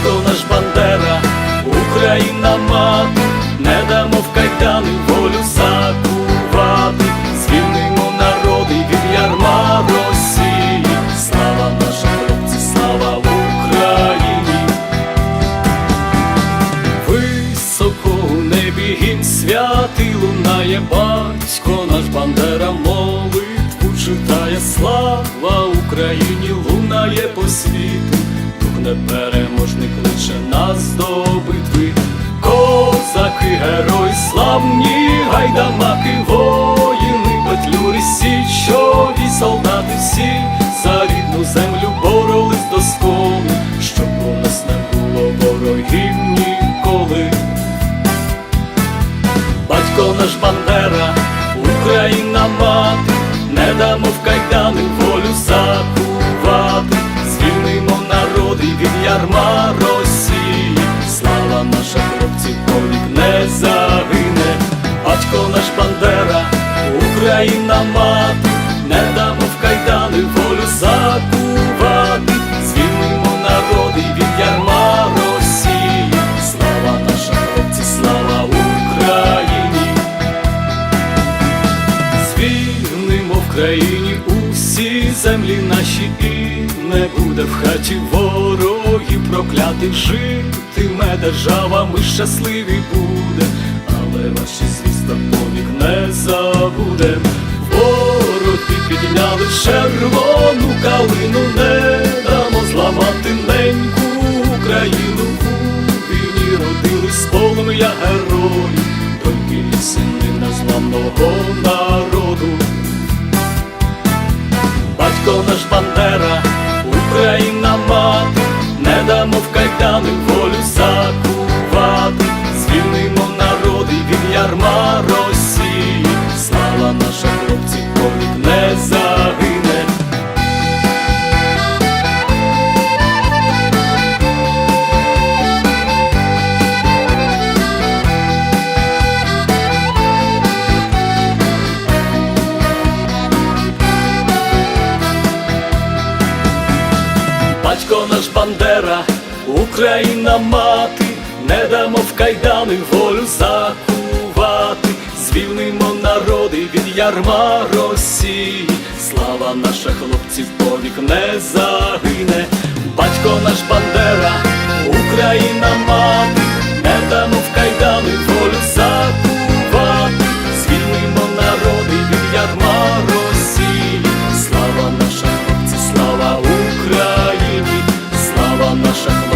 батько наш Бандера, Україна мати, не дамо в кайдани волю закувати, звільнимо народи від ярма Росії. Слава нашим хлопці, слава Україні! Високо у небі гімн святий лунає батько. Наш Бандера молитву читає. Слава Україні лунає по світу, непереможний кличе нас до битви. Козаки, герої, славні гайдамаки, воїни, петлюри, січові солдати всі за рідну землю боролись до скону, щоб у нас не було ворогів ніколи. Батько наш Бандера, Україна мати, не дамо в кайдани ярма Росії. Слава наша хлопці, повік не загине. Батько наш Бандера, Україна мати, не дамо в кайдани волю закувати, звільнимо народи від ярма Росії. Слава наша хлопці, слава Україні! Звільнимо в країні усі землі наші не буде в хаті ворогів проклятих житиме держава, ми щасливі буде, але ваші звіста повік не забудем. Вороги підняли червону калину, не дамо зламати неньку Україну. У війні родились полум'я герої, доньки і сини незламного народу. Батько наш Бандера, Україна мати, не дамо в кайдани Хто наш Бандера, Україна мати, не дамо в кайдани волю закувати, звільнимо народи від ярма Росії, слава наша хлопців повік не загине, батько наш Бандера, Україна мати, не дамо в кайдани волю наша